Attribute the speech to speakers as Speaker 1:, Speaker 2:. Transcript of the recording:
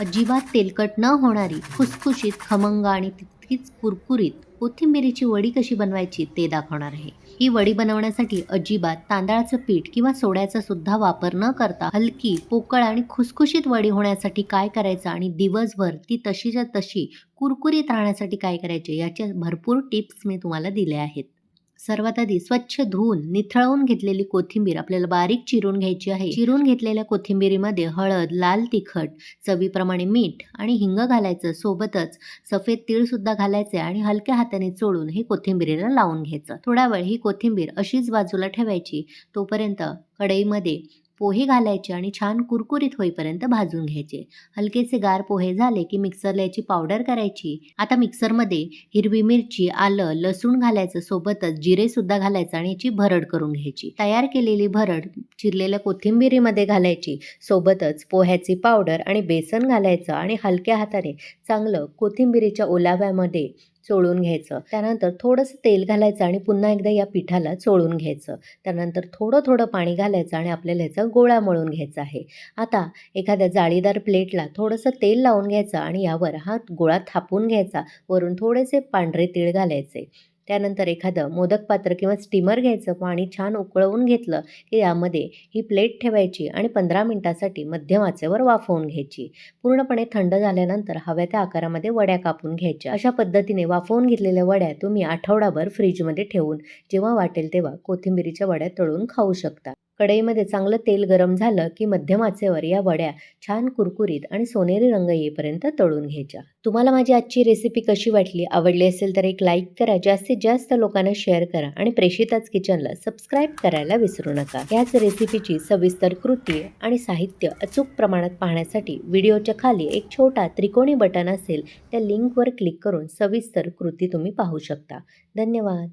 Speaker 1: अजिबात तेलकट न होणारी खुसखुशीत खमंग आणि तितकीच कुरकुरीत कोथिंबिरीची वडी कशी बनवायची ते दाखवणार आहे. ही वडी बनवण्यासाठी अजिबात तांदळाचं पीठ किंवा सोड्याचा सुद्धा वापर न करता हलकी पोकळ आणि खुसखुशीत वडी होण्यासाठी काय करायचं आणि दिवसभर ती तशीच्या तशी कुरकुरीत राहण्यासाठी काय करायचे याच्या भरपूर टिप्स मी तुम्हाला दिल्या आहेत. सर्वात आधी स्वच्छ धुवून निथळवून घेतलेली कोथिंबीर आपल्याला बारीक चिरून घ्यायची आहे. चिरून घेतलेल्या कोथिंबीरीमध्ये हळद लाल तिखट चवीप्रमाणे मीठ आणि हिंग घालायचं. सोबतच सफेद तीळसुद्धा घालायचे आणि हलक्या हाताने चोळून हे कोथिंबीरीला लावून घ्यायचं. थोडा वेळ ही कोथिंबीर अशीच बाजूला ठेवायची. तोपर्यंत कढईमध्ये पोहे घालायचे आणि छान कुरकुरीत होईपर्यंत भाजून घ्यायचे. हलकेसे गार पोहे झाले की मिक्सरला याची पावडर करायची. आता मिक्सरमध्ये हिरवी मिरची आलं लसूण घालायचं सोबतच जिरेसुद्धा घालायचं आणि याची भरड करून घ्यायची. तयार केलेली भरड चिरलेल्या कोथिंबिरीमध्ये घालायची. सोबतच पोह्याची पावडर आणि बेसन घालायचं आणि हलक्या हाताने चांगलं कोथिंबिरीच्या ओलाव्यामध्ये चोळून घ्यायचं. त्यानंतर थोडंसं तेल घालायचं आणि पुन्हा एकदा या पिठाला चोळून घ्यायचं. त्यानंतर थोडं थोडं पाणी घालायचं आणि आपल्याला ह्याचा गोळा मळून घ्यायचा आहे. आता एखाद्या जाळीदार प्लेटला थोडंसं तेल लावून घ्यायचं आणि यावर हा गोळा थापून घ्यायचा. वरून थोडेसे पांढरे तीळ घालायचे. त्यानंतर एखादं मोदक पात्र किंवा स्टीमर घ्यायचं पाणी छान उकळवून घेतलं की यामध्ये ही प्लेट ठेवायची आणि पंधरा मिनटासाठी मध्यम आचेवर वाफवून घ्यायची. पूर्णपणे थंड झाल्यानंतर हव्या त्या आकारामध्ये वड्या कापून घ्यायच्या. अशा पद्धतीने वाफवून घेतलेल्या वड्या तुम्ही आठवडाभर फ्रीजमध्ये ठेवून जेव्हा वाटेल तेव्हा कोथिंबिरीच्या वड्या तळून खाऊ शकता. कढईमध्ये चांगलं तेल गरम झालं की मध्यम आचेवर या वड्या छान कुरकुरीत आणि सोनेरी रंग येईपर्यंत तळून घ्यायच्या. तुम्हाला माझी आजची रेसिपी कशी वाटली आवडली असेल तर एक लाईक करा जास्तीत जास्त लोकांना शेअर करा आणि प्रेषिताच किचनला सबस्क्राईब करायला विसरू नका. याच रेसिपीची सविस्तर कृती आणि साहित्य अचूक प्रमाणात पाहण्यासाठी व्हिडिओच्या खाली एक छोटा त्रिकोणी बटन असेल त्या लिंकवर क्लिक करून सविस्तर कृती तुम्ही पाहू शकता. धन्यवाद.